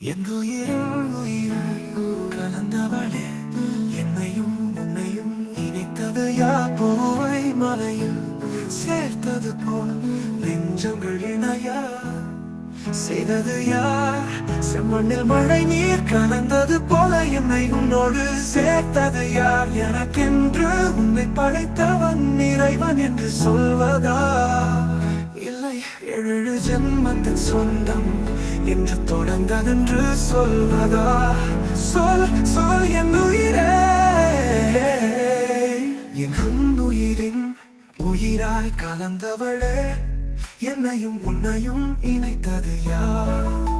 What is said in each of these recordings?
எங்குயிரும் உயிராய் கலந்தவளே என்னையும் உன்னையும் இணைத்தது யார்? பூவை மலையில் சேர்த்தது போல் நெஞ்சங்கள் இணையா. செய்தது யார்? செம்மண்ணில் மழை நீர் கலந்தது போல என்னை உன்னோடு சேர்த்தது யார்? எனக்கென்று உன்னை படைத்தவன் இறைவன் என்று சொல்வதா? ஜென்மத்தின் சொந்தம் என்று தொடர்ந்ததென்று சொல்வதா? சொல் சொல் என் உயிரே. என் உயிரின் உயிராய் கலந்தவளே. என்னையும் உன்னையும் இணைத்தது யார்?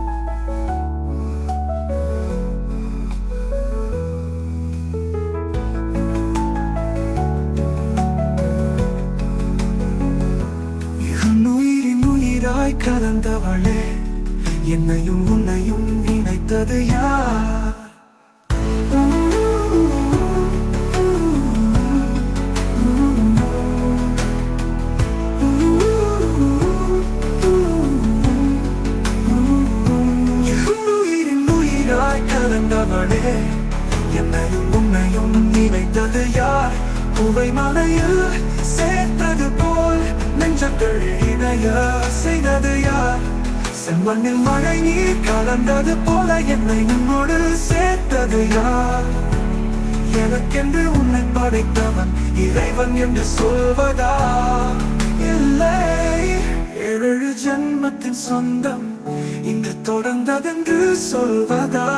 உயிராய் கலந்தவளே என்னையும் உன்னையும் நினைத்தது யார்? கலந்தவளே என்னையும் உன்னையும் நினைத்தது யார்? பூவை மலையில் சேர்த்தது போல் நெஞ்சங்கள் இணைய செய்தது யார்? செம்மண்ணில் மழை நீர் கலந்தது போல என்னை உன்னோடு சேர்த்தது யார்? எனக்கென்று உன்னை படைத்தவன் இறைவன் என்று சொல்வதா? இல்லை. ஏழு ஜென்மத்தின் சொந்தம் இங்கு தொடர்ந்ததென்று சொல்வதா?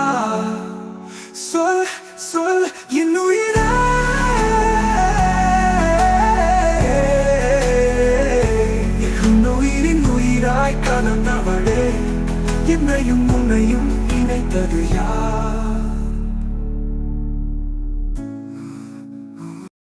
என்னையும் உன்னையும் இணைத்தது யார்?